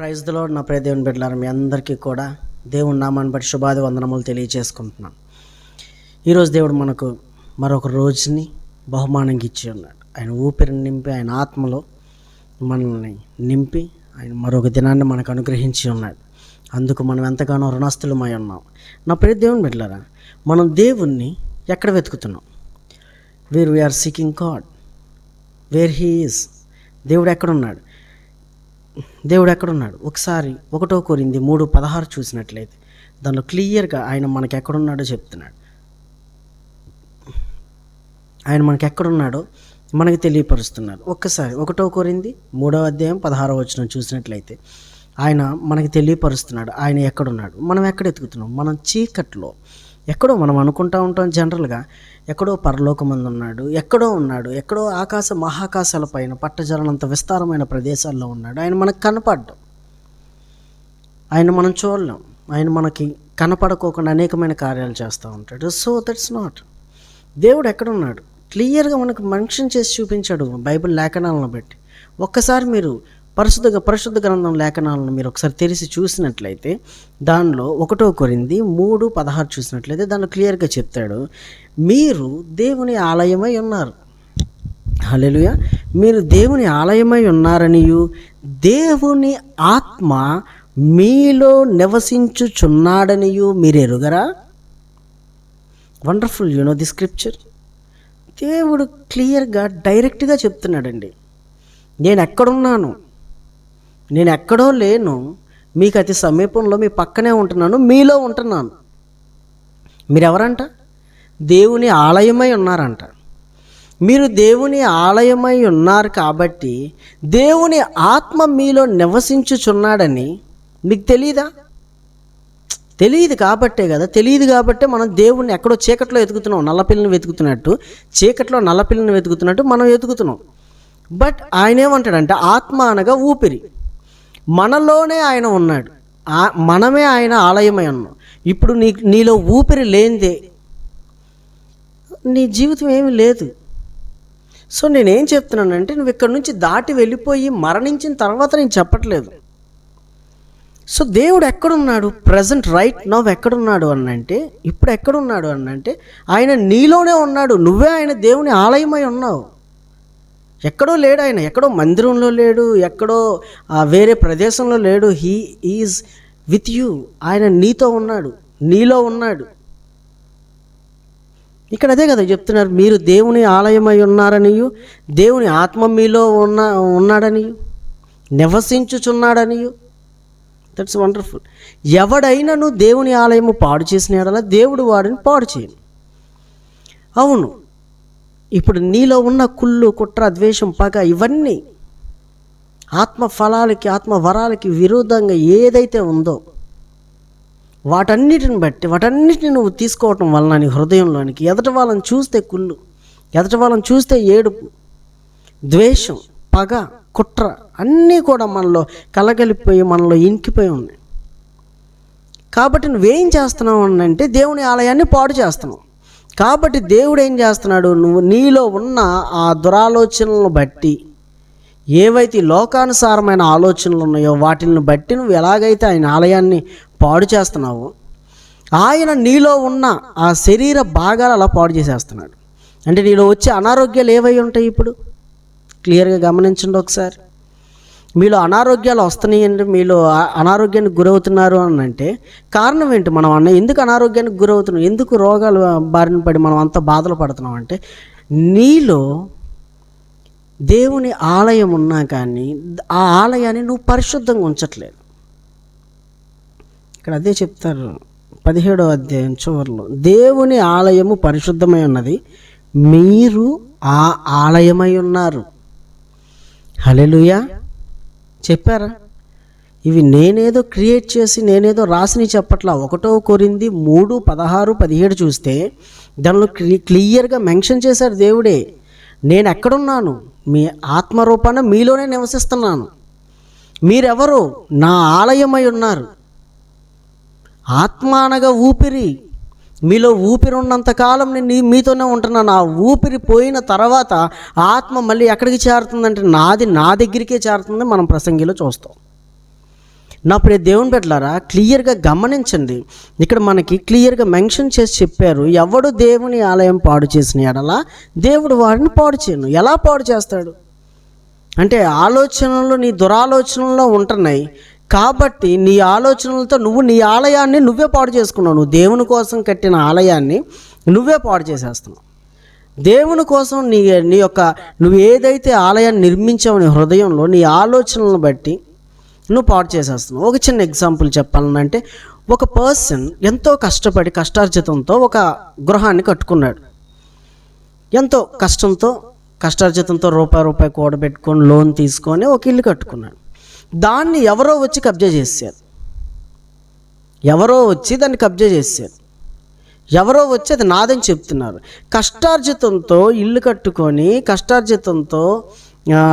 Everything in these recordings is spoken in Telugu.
ప్రైజ్ నా ప్రియ దేవుని బిడ్డలారా మీ అందరికీ కూడా దేవుని నామాన్ని బట్టి శుభాది వందనములు తెలియజేసుకుంటున్నాను. ఈరోజు దేవుడు మనకు మరొక రోజుని బహుమానంగా ఇచ్చి ఉన్నాడు. ఆయన ఊపిరిని నింపి ఆయన ఆత్మలో మనల్ని నింపి ఆయన మరొక దినాన్ని మనకు అనుగ్రహించి ఉన్నాడు. అందుకు మనం ఎంతగానో రుణస్థులమై ఉన్నాం. నా ప్రియ దేవుని బిడ్డలారా మనం దేవుణ్ణి ఎక్కడ వెతుకుతున్నాం? Where we are seeking God where he is దేవుడు ఎక్కడున్నాడు? దేవుడు ఎక్కడున్నాడు? ఒకసారి ఒకటో కోరింది మూడు పదహారు చూసినట్లయితే దానిలో క్లియర్గా ఆయన మనకి ఎక్కడున్నాడో చెప్తున్నాడు. ఆయన మనకి ఎక్కడున్నాడో మనకి తెలియపరుస్తున్నాడు. ఒక్కసారి ఒకటో కోరింది మూడో అధ్యాయం పదహారో వచ్చిన చూసినట్లయితే ఆయన మనకి తెలియపరుస్తున్నాడు. ఆయన ఎక్కడున్నాడు? మనం ఎక్కడ ఎత్తుకుతున్నాం? మనం చీకట్లో ఎక్కడో మనం అనుకుంటా ఉంటాం జనరల్గా ఎక్కడో పరలోకమందు ఉన్నాడు ఎక్కడో ఉన్నాడు ఎక్కడో ఆకాశ మహాకాశాల పైన పట్టజలనంత విస్తారమైన ప్రదేశాల్లో ఉన్నాడు. ఆయన మనకు కనపడ్డం. ఆయన మనం చూడలేం. ఆయన మనకి కనపడకోకుండా అనేకమైన కార్యాలు చేస్తూ ఉంటాడు. సో దట్స్ నాట్ దేవుడు ఎక్కడున్నాడు? క్లియర్గా మనకు మెన్షన్ చేసి చూపించాడు బైబిల్ లేఖనాలను బట్టి. ఒక్కసారి మీరు పరిశుద్ధ పరిశుద్ధ గ్రంథం లేఖనాలను మీరు ఒకసారి తెరిచి చూసినట్లయితే దానిలో ఒకటో కొరింది మూడు పదహారు చూసినట్లయితే దానిలో క్లియర్గా చెప్తాడు. మీరు దేవుని ఆలయమై ఉన్నారు. హల్లెలూయా. మీరు దేవుని ఆలయమై ఉన్నారనియు దేవుని ఆత్మ మీలో నివసించుచున్నాడనియు మీరు ఎరుగరా? Wonderful you know the scripture దేవుడు క్లియర్గా డైరెక్ట్గా చెప్తున్నాడండి. నేను ఎక్కడున్నాను? నేను ఎక్కడో లేను మీకు అతి సమీపంలో మీ పక్కనే ఉంటున్నాను మీలో ఉంటున్నాను. మీరెవరంట? దేవుని ఆలయమై ఉన్నారంట. మీరు దేవుని ఆలయమై ఉన్నారు కాబట్టి దేవుని ఆత్మ మీలో నివసించుచున్నాడని మీకు తెలియదా తెలియదు కాబట్టే కదా తెలియదు కాబట్టే మనం దేవుణ్ణి ఎక్కడో చీకట్లో వెతుకుతున్నాం నల్లపిల్లని వెతుకుతున్నట్టు చీకట్లో నల్లపిల్లని వెతుకుతున్నట్టు మనం వెతుకుతున్నాం. బట్ ఆయన ఏమంటాడంటే ఆత్మ అనగా ఊపిరి. మనలోనే ఆయన ఉన్నాడు. ఆ- మనమే ఆయన ఆలయమై ఉన్నాం. ఇప్పుడు నీ నీలో ఊపిరి లేనిదే నీ జీవితం ఏమీ లేదు. సో నేనేం చెప్తున్నానంటే నువ్వు ఇక్కడ నుంచి దాటి వెళ్ళిపోయి మరణించిన తర్వాత నేను చెప్పట్లేదు. సో దేవుడు ఎక్కడున్నాడు? ప్రజెంట్ రైట్ నవ్ ఎక్కడున్నాడు అనంటే ఇప్పుడు ఎక్కడున్నాడు అనంటే ఆయన నీలోనే ఉన్నాడు. నువ్వే ఆయన దేవుని ఆలయమై ఉన్నావు. ఎక్కడో లేడు ఆయన ఎక్కడో మందిరంలో లేడు ఎక్కడో ఆ, వేరే ప్రదేశంలో లేడు. హీ ఈజ్ విత్ యూ ఆయన నీతో ఉన్నాడు నీలో ఉన్నాడు. ఇక్కడ అదే కదా చెప్తున్నారు మీరు దేవుని ఆలయమై ఉన్నారని దేవుని ఆత్మ మీలో ఉన్న ఉన్నాడని నివసించుచున్నాడని దట్స్ వండర్ఫుల్ ఎవడైనాను దేవుని ఆలయము పాడు చేసిన ఎడలా దేవుడు వాడిని పాడు చేయను. అవును ఇప్పుడు నీలో ఉన్న కుళ్ళు కుట్ర ద్వేషం పగ ఇవన్నీ ఆత్మ ఫలాలకి ఆత్మ వరాలకి విరుద్ధంగా ఏదైతే ఉందో వాటన్నిటిని బట్టి వాటన్నిటిని నువ్వు తీసుకోవటం వలన నీ హృదయంలోనికి ఎదటి వాళ్ళని చూస్తే కుళ్ళు ఎదటి వాళ్ళని చూస్తే ఏడుపు ద్వేషం పగ కుట్ర అన్నీ కూడా మనలో కలగలిపోయి మనలో ఇంకిపోయి ఉన్నాయి. కాబట్టి నువ్వేం చేస్తున్నావు అంటే దేవుని ఆలయాన్ని పాడు చేస్తున్నావు. కాబట్టి దేవుడు ఏం చేస్తున్నాడు? నువ్వు నీలో ఉన్న ఆ దురాలోచనలను బట్టి ఏవైతే లోకానుసారమైన ఆలోచనలు ఉన్నాయో వాటిని బట్టి నువ్వు ఎలాగైతే ఆయన ఆలయాన్ని పాడు చేస్తున్నావో ఆయన నీలో ఉన్న ఆ శరీర భాగాలు అలా పాడు చేసేస్తున్నాడు. అంటే నీలో వచ్చే అనారోగ్యాలు ఏవై ఉంటాయి ఇప్పుడు? క్లియర్గా గమనించండి ఒకసారి. మీలో అనారోగ్యాలు వస్తున్నాయండి మీలో అనారోగ్యానికి గురవుతున్నారు అని అంటే కారణం ఏంటి మనం అన్న ఎందుకు అనారోగ్యానికి గురవుతున్నాం ఎందుకు రోగాలు బారిన పడి మనం అంత బాధలు పడుతున్నాం అంటే నీలో దేవుని ఆలయం ఉన్నా కానీ ఆ ఆలయాన్ని నువ్వు పరిశుద్ధంగా ఉంచట్లేదు. ఇక్కడ అదే చెప్తారు పదిహేడో అధ్యాయం చివరిలో దేవుని ఆలయము పరిశుద్ధమై ఉన్నది మీరు ఆ ఆలయమై ఉన్నారు. హలెలుయా చెప్పారా? ఇవి నేనేదో క్రియేట్ చేసి నేనేదో రాసిని చెప్పట్లా. ఒకటో కొరింది మూడు పదహారు పదిహేడు చూస్తే దానిలో క్లియర్గా మెన్షన్ చేశారు దేవుడే. నేను ఎక్కడున్నాను మీ ఆత్మరూపాన మీలోనే నివసిస్తున్నాను. మీరెవరు? నా ఆలయమై ఉన్నారు. ఆత్మానగా ఊపిరి. మీలో ఊపిరి ఉన్నంత కాలం నేను మీతోనే ఉంటున్నాను ఆ ఊపిరి పోయిన తర్వాత ఆత్మ మళ్ళీ ఎక్కడికి చేరుతుందంటే నాది నా దగ్గరికే చేరుతుంది మనం ప్రసంగిలో చూస్తాం. నా ప్రియ దేవుని పెట్టలారా క్లియర్గా గమనించండి. ఇక్కడ మనకి క్లియర్గా మెన్షన్ చేసి చెప్పారు ఎవడు దేవుని ఆలయం పాడు చేసిన ఎడలా దేవుడు వాడిని పాడు చేయను. ఎలా పాడు చేస్తాడు? అంటే ఆలోచనలు నీ దురాలోచనల్లో ఉంటున్నాయి. కాబట్టి నీ ఆలోచనలతో నువ్వు నీ ఆలయాన్ని నువ్వే పాడు చేసుకున్నావు. నువ్వు దేవుని కోసం కట్టిన ఆలయాన్ని నువ్వే పాడు చేసేస్తున్నావు. దేవుని కోసం నీ నీ యొక్క నువ్వు ఏదైతే ఆలయాన్ని నిర్మించావు నీ హృదయంలో నీ ఆలోచనలను బట్టి నువ్వు పాడు చేసేస్తున్నావు. ఒక చిన్న ఎగ్జాంపుల్ చెప్పాలంటే ఒక పర్సన్ ఎంతో కష్టపడి కష్టార్జితంతో ఒక గృహాన్ని కట్టుకున్నాడు. ఎంతో కష్టంతో కష్టార్జితంతో రూపాయి రూపాయి కూడబెట్టుకొని లోన్ తీసుకొని ఒక ఇల్లు కట్టుకున్నాడు. దాన్ని ఎవరో వచ్చి కబ్జా చేశారు. ఎవరో వచ్చి దాన్ని కబ్జా చేశారు. ఎవరో వచ్చి అది నాదని చెప్తున్నారు. కష్టార్జితంతో ఇల్లు కట్టుకొని కష్టార్జితంతో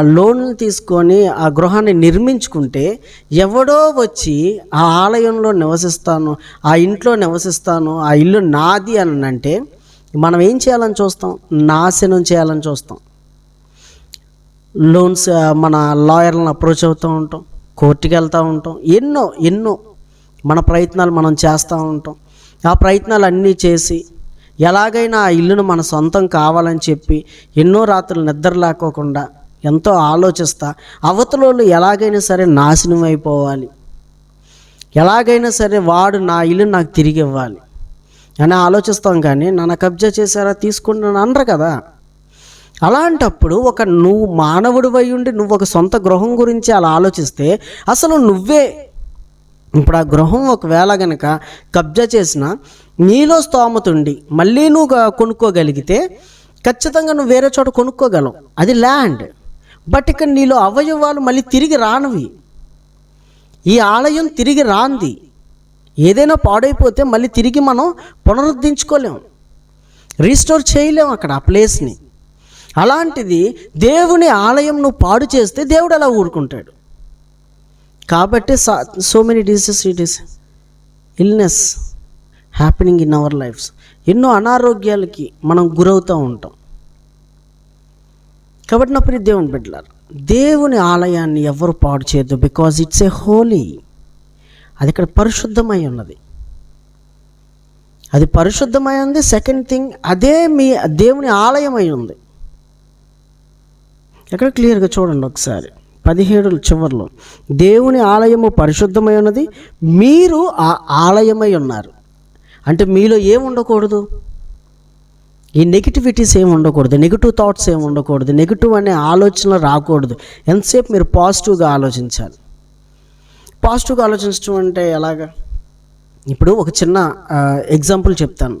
లోన్లు తీసుకొని ఆ గృహాన్ని నిర్మించుకుంటే ఎవడో వచ్చి ఆ ఆలయంలో నివసిస్తాను ఆ ఇంట్లో నివసిస్తాను ఆ ఇల్లు నాది అని అంటే మనం ఏం చేయాలని చూస్తాం? నాశనం చేయాలని చూస్తాం. లోన్స్ మన లాయర్లను అప్రోచ్ అవుతూ ఉంటాం కోర్టుకి వెళ్తూ ఉంటాం. ఎన్నో ఎన్నో మన ప్రయత్నాలు మనం చేస్తూ ఉంటాం. ఆ ప్రయత్నాలు అన్నీ చేసి ఎలాగైనా ఆ ఇల్లును మన సొంతం కావాలని చెప్పి ఎన్నో రాత్రులు నిద్ర లేకోకుండా ఎంతో ఆలోచిస్తా అవతలోళ్ళు ఎలాగైనా సరే నాశనం అయిపోవాలి. ఎలాగైనా సరే వాడు నా ఇల్లు నాకు తిరిగి ఇవ్వాలి. అని ఆలోచిస్తాం కానీ నన్ను కబ్జా చేశారా? తీసుకుంటున్నాను అనరు కదా. అలాంటప్పుడు ఒక నువ్వు మానవుడు ఉండి నువ్వు ఒక సొంత గృహం గురించి అలా ఆలోచిస్తే అసలు నువ్వే ఇప్పుడు ఆ గృహం ఒకవేళ గనక కబ్జా చేసిన నీలో స్తోమతుండి మళ్ళీ నువ్వు కొనుక్కోగలిగితే ఖచ్చితంగా నువ్వు వేరే చోట కొనుక్కోగలవు. అది ల్యాండ్. బట్ ఇక్కడ నీలో అవయవాలు మళ్ళీ తిరిగి రానివి. ఈ ఆలయం తిరిగి రాంది. ఏదైనా పాడైపోతే మళ్ళీ తిరిగి మనం పునరుద్ధరించుకోలేం. రీస్టోర్ చేయలేం అక్కడ ఆ ప్లేస్ని. అలాంటిది దేవుని ఆలయం నువ్వు పాడు చేస్తే దేవుడు అలా ఊరుకుంటాడు. కాబట్టి so many diseases it is illness happening in our lifes ఎన్నో అనారోగ్యాలకి మనం గురవుతూ ఉంటాం. కాబట్టి నా ప్రియ దేవుని బిడ్డలారు దేవుని ఆలయాన్ని ఎవరు పాడు చేయొద్దు బికాజ్ ఇట్స్ ఏ హోలీ అది ఇక్కడ పరిశుద్ధమై ఉన్నది. అది పరిశుద్ధమై ఉంది. సెకండ్ థింగ్ అదే మీ దేవుని ఆలయం అయి ఉంది. ఎక్కడ క్లియర్గా చూడండి ఒకసారి. పదిహేడు చివరిలో. దేవుని ఆలయము పరిశుద్ధమై ఉన్నది మీరు ఆ ఆలయమై ఉన్నారు. అంటే మీలో ఏం ఉండకూడదు? ఈ నెగిటివిటీస్ ఏమి ఉండకూడదు నెగిటివ్ థాట్స్ ఏమి ఉండకూడదు నెగిటివ్ అనే ఆలోచన రాకూడదు. ఎంతసేపు మీరు పాజిటివ్గా ఆలోచించాలి? పాజిటివ్గా ఆలోచించడం అంటే ఎలాగా? ఇప్పుడు ఒక చిన్న ఎగ్జాంపుల్ చెప్తాను.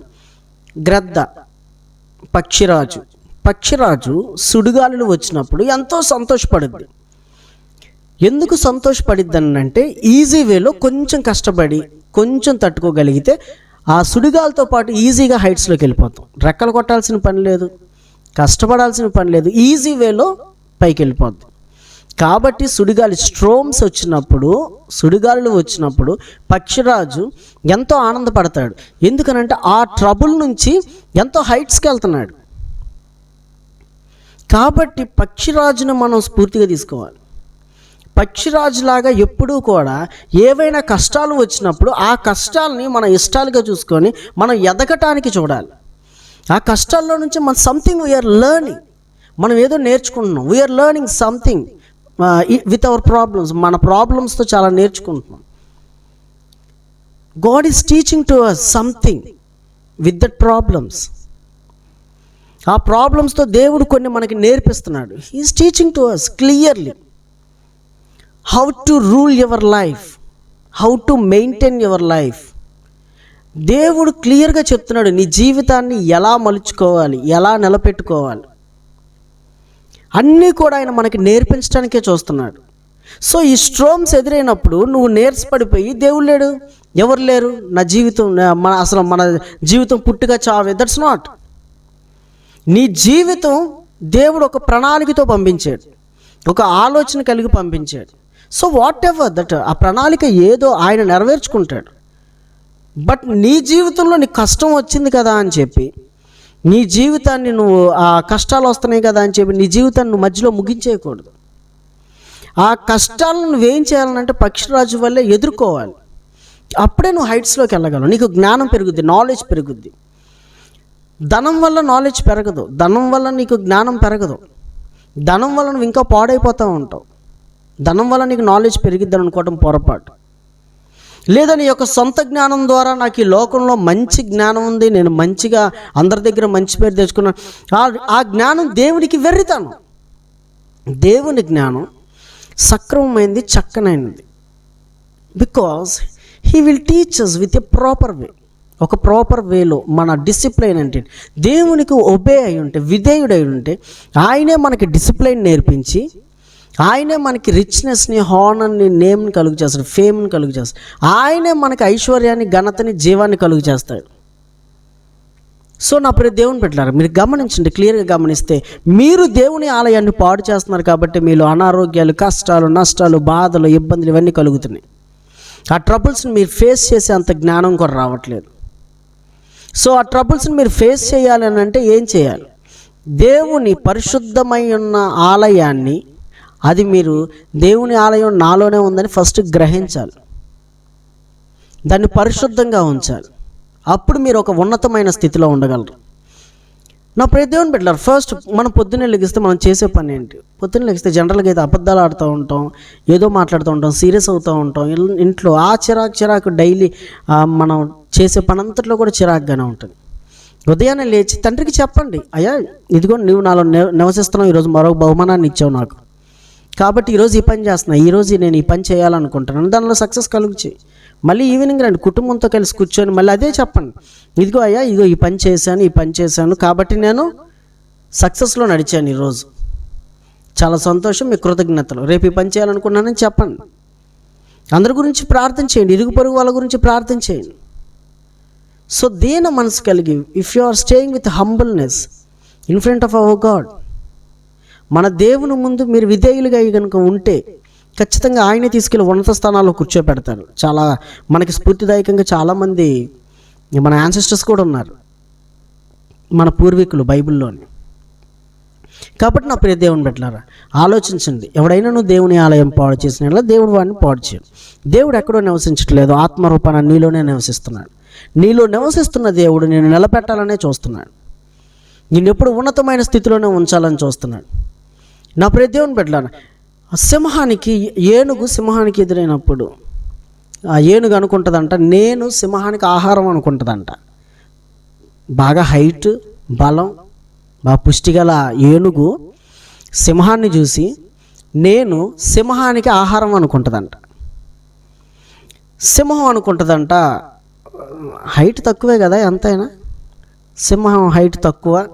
గ్రద్ద పక్షిరాజు. పక్షిరాజు సుడిగాలులు వచ్చినప్పుడు ఎంతో సంతోషపడుద్ది. ఎందుకు సంతోషపడిద్ది అంటే ఈజీ వేలో కొంచెం కష్టపడి కొంచెం తట్టుకోగలిగితే ఆ సుడిగాలతో పాటు ఈజీగా హైట్స్లోకి వెళ్ళిపోతాం. రెక్కలు కొట్టాల్సిన పని లేదు కష్టపడాల్సిన పని లేదు ఈజీ వేలో పైకి వెళ్ళిపోద్ది. కాబట్టి సుడిగాలి స్ట్రోమ్స్ వచ్చినప్పుడు సుడిగాలులు వచ్చినప్పుడు పక్షిరాజు ఎంతో ఆనందపడతాడు. ఎందుకనంటే ఆ ట్రబుల్ నుంచి ఎంతో హైట్స్కి వెళ్తున్నాడు. కాబట్టి పక్షిరాజును మనం స్ఫూర్తిగా తీసుకోవాలి. పక్షిరాజులాగా ఎప్పుడూ కూడా ఏవైనా కష్టాలు వచ్చినప్పుడు ఆ కష్టాలని మన ఇష్టాలుగా చూసుకొని మనం ఎదగటానికి చూడాలి. ఆ కష్టాల్లో నుంచి మన సంథింగ్ వీఆర్ లెర్నింగ్ మనం ఏదో నేర్చుకుంటున్నాం. We are learning something with our problems మన ప్రాబ్లమ్స్తో చాలా నేర్చుకుంటున్నాం. God is teaching to us something with that problems ఆ ప్రాబ్లమ్స్తో దేవుడు కొన్ని మనకి నేర్పిస్తున్నాడు. Is teaching to us clearly how to rule your life how to maintain your life దేవుడు క్లియర్గా చెప్తున్నాడు నీ జీవితాన్ని ఎలా మలుచుకోవాలి ఎలా నిలబెట్టుకోవాలి. అన్నీ కూడా ఆయన మనకి నేర్పించడానికే చూస్తున్నాడు. సో ఈ స్ట్రోమ్స్ ఎదురైనప్పుడు నువ్వు నేర్చపడిపోయి దేవుడు లేడు ఎవరు లేరు? నా జీవితం మన అసలు మన జీవితం పుట్టుగా చావే దట్స్ నాట్ నీ జీవితం దేవుడు ఒక ప్రణాళికతో పంపించాడు. ఒక ఆలోచన కలిగి పంపించాడు. సో వాట్ ఎవర్ దట్ ఆ ప్రణాళిక ఏదో ఆయన నెరవేర్చుకుంటాడు. బట్ నీ జీవితంలో నీకు కష్టం వచ్చింది కదా అని చెప్పి నీ జీవితాన్ని నువ్వు ఆ కష్టాలు వస్తున్నాయి కదా అని చెప్పి నీ జీవితాన్ని నువ్వు మధ్యలో ముగించేయకూడదు. ఆ కష్టాలను నువ్వేం చేయాలంటే పక్షిరాజు వల్లే ఎదుర్కోవాలి. అప్పుడే నువ్వు హైట్స్లోకి వెళ్ళగలవు. నీకు జ్ఞానం పెరుగుద్ది నాలెడ్జ్ పెరుగుద్ది. ధనం వల్ల నాలెడ్జ్ పెరగదు. ధనం వల్ల నీకు జ్ఞానం పెరగదు. ధనం వల్ల నువ్వు ఇంకా పాడైపోతూ ఉంటావు. ధనం వల్ల నీకు నాలెడ్జ్ పెరిగిద్దని అనుకోవడం పొరపాటు. లేదా నీ యొక్క సొంత జ్ఞానం ద్వారా నాకు ఈ లోకంలో మంచి జ్ఞానం ఉంది నేను మంచిగా అందరి దగ్గర మంచి పేరు తెచ్చుకున్నాను ఆ- ఆ జ్ఞానం దేవునికి వెర్రితాను. దేవుని జ్ఞానం సక్రమమైంది చక్కనైనది. Because he will teachers with a proper way ఒక ప్రాపర్ వేలో మన డిసిప్లైన్ అంటే దేవునికి ఒబే అయి ఉంటే విధేయుడై ఉంటే ఆయనే మనకి డిసిప్లైన్ నేర్పించి ఆయనే మనకి రిచ్నెస్ని హానర్ని నేమ్ని కలుగు చేస్తాడు ఫేమ్ని కలుగు చేస్తాడు. ఆయనే మనకి ఐశ్వర్యాన్ని ఘనతని జీవాన్ని కలుగు చేస్తాడు. సో నా పేరు దేవుని పెట్టారు మీరు గమనించండి క్లియర్గా గమనిస్తే మీరు దేవుని ఆలయాన్ని పాడు చేస్తున్నారు కాబట్టి మీలో అనారోగ్యాలు కష్టాలు నష్టాలు బాధలు ఇబ్బందులు ఇవన్నీ కలుగుతున్నాయి. ఆ ట్రబుల్స్ని మీరు ఫేస్ చేసే అంత జ్ఞానం కూడా రావట్లేదు. సో ఆ ట్రబుల్స్ని మీరు ఫేస్ చేయాలి అని అంటే ఏం చేయాలి? దేవుని పరిశుద్ధమై ఉన్న ఆలయాన్ని అది మీరు దేవుని ఆలయం నాలోనే ఉందని ఫస్ట్ గ్రహించాలి. దాన్ని పరిశుద్ధంగా ఉంచాలి. అప్పుడు మీరు ఒక ఉన్నతమైన స్థితిలో ఉండగలరు. నా ప్రతిదేవుని పెట్టారు ఫస్ట్ మనం పొద్దున్నే లెగిస్తే మనం చేసే పని ఏంటి? పొద్దున్నే లెగిస్తే జనరల్గా అయితే అబద్ధాలు ఆడుతూ ఉంటాం ఏదో మాట్లాడుతూ ఉంటాం సీరియస్ అవుతూ ఉంటాం ఇంట్లో ఆ చిరాకు చిరాకు డైలీ మనం చేసే పనంతట్లో కూడా చిరాకుగానే ఉంటుంది. ఉదయాన్నే లేచి తండ్రికి చెప్పండి అయ్యా ఇదిగో నువ్వు నాలో నివసిస్తున్నావు ఈరోజు మరో బహుమానాన్ని ఇచ్చావు నాకు. కాబట్టి ఈరోజు ఈ పని చేస్తున్నా ఈరోజు నేను ఈ పని చేయాలనుకుంటున్నాను దానిలో సక్సెస్ కలుగుచి మళ్ళీ ఈవినింగ్ రండి కుటుంబంతో కలిసి కూర్చొని మళ్ళీ అదే చెప్పండి. ఇదిగో అయ్యా ఇదిగో ఈ పని చేశాను ఈ పని చేశాను కాబట్టి నేను సక్సెస్లో నడిచాను ఈరోజు చాలా సంతోషం మీ కృతజ్ఞతలు. రేపు ఈ పని చేయాలనుకున్నానని చెప్పండి. అందరి గురించి ప్రార్థన చేయండి ఇరుగు పొరుగు వాళ్ళ గురించి ప్రార్థన చేయండి. సో దేన మనసు కలిగి if you are staying with humbleness in front of our God మన దేవుని ముందు మీరు విధేయులుగా కనుక ఉంటే ఖచ్చితంగా ఆయనే తీసుకెళ్ళి ఉన్నత స్థానాల్లో కూర్చోపెడతారు చాలా మనకి స్ఫూర్తిదాయకంగా చాలామంది మన యాన్సిస్టర్స్ కూడా ఉన్నారు మన పూర్వీకులు బైబిల్లోని. కాబట్టి నా ప్రియ దేవుని పెట్టారా ఆలోచించండి. ఎవడైనా నువ్వు దేవుని ఆలయం పాడు చేసిన దేవుడు వాడిని పాడు చేయడు. దేవుడు ఎక్కడో నివసించట్లేదు ఆత్మరూపాన నీలోనే నివసిస్తున్నాడు. నీలో నివసిస్తున్న దేవుడు నేను నిలబెట్టాలనే చూస్తున్నాడు. నిన్ను ఎప్పుడు ఉన్నతమైన స్థితిలోనే ఉంచాలని చూస్తున్నాడు. నా ప్రతి దేవుని పెట్టాను సింహానికి ఏనుగు సింహానికి ఎదురైనప్పుడు ఆ ఏనుగు అనుకుంటుందంట నేను సింహానికి ఆహారం అనుకుంటుందంట. బాగా హైట్ బలం బాగా పుష్టి గల ఏనుగు సింహాన్ని చూసి నేను సింహానికి ఆహారం అనుకుంటుందంట. సింహం అనుకుంటుందంట హైట్ తక్కువే కదా ఎంతైనా? సింహం హైట్ తక్కువ.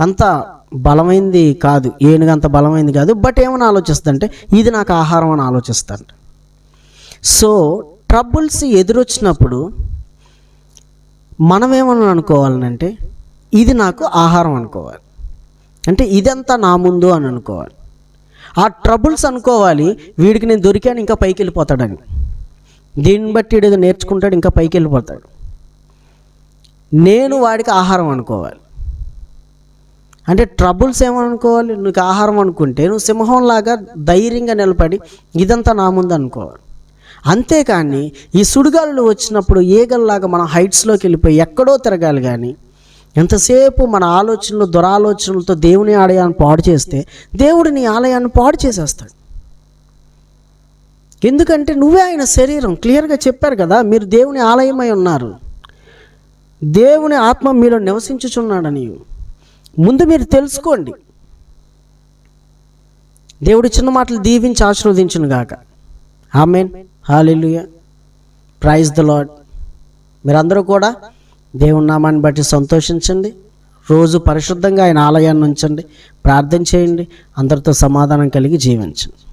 అంత బలమైంది కాదు ఏనుగు అంత బలమైంది కాదు. బట్ ఏమని ఆలోచిస్తుందంటే ఇది నాకు ఆహారం అని ఆలోచిస్తాను సో ట్రబుల్స్ ఎదురొచ్చినప్పుడు మనం ఏమని అనుకోవాలనంటే ఇది నాకు ఆహారం అనుకోవాలి. అంటే ఇదంతా నా ముందు అని అనుకోవాలి. ఆ ట్రబుల్స్ అనుకోవాలి వీడికి నేను దొరికాను ఇంకా పైకి వెళ్ళిపోతాడని. దీన్ని బట్టి ఏదో నేర్చుకుంటాడు ఇంకా పైకి వెళ్ళిపోతాడు. నేను వాడికి ఆహారం అనుకోవాలి. అంటే ట్రబుల్స్ ఏమనుకోవాలి? నీకు ఆహారం అనుకుంటే నువ్వు సింహంలాగా ధైర్యంగా నిలబడి ఇదంతా నా ముందు అనుకోవాలి. అంతేకాని ఈ సుడిగాలు వచ్చినప్పుడు ఏగల్లాగా మనం హైట్స్లోకి వెళ్ళిపోయి ఎక్కడో తిరగాలి కానీ ఎంతసేపు మన ఆలోచనలు దురాలోచనలతో దేవుని ఆలయాన్ని పాడు చేస్తే దేవుడు నీ ఆలయాన్ని పాడు చేసేస్తాడు. ఎందుకంటే నువ్వే ఆయన శరీరం. క్లియర్గా చెప్పారు కదా మీరు దేవుని ఆలయమై ఉన్నారు. దేవుని ఆత్మ మీలో నివసించుచున్నాడని. ముందు మీరు తెలుసుకోండి. దేవుడి చిన్న మాటలు దీవించి ఆశీర్వదించును గాక amen. Hallelujah. Praise the lord మీరందరూ కూడా దేవుని నామాన్ని బట్టి సంతోషించండి. రోజు పరిశుద్ధంగా ఆయన ఆలయాన్ని ఉంచండి. ప్రార్థన చేయండి. అందరితో సమాధానం కలిగి జీవించండి.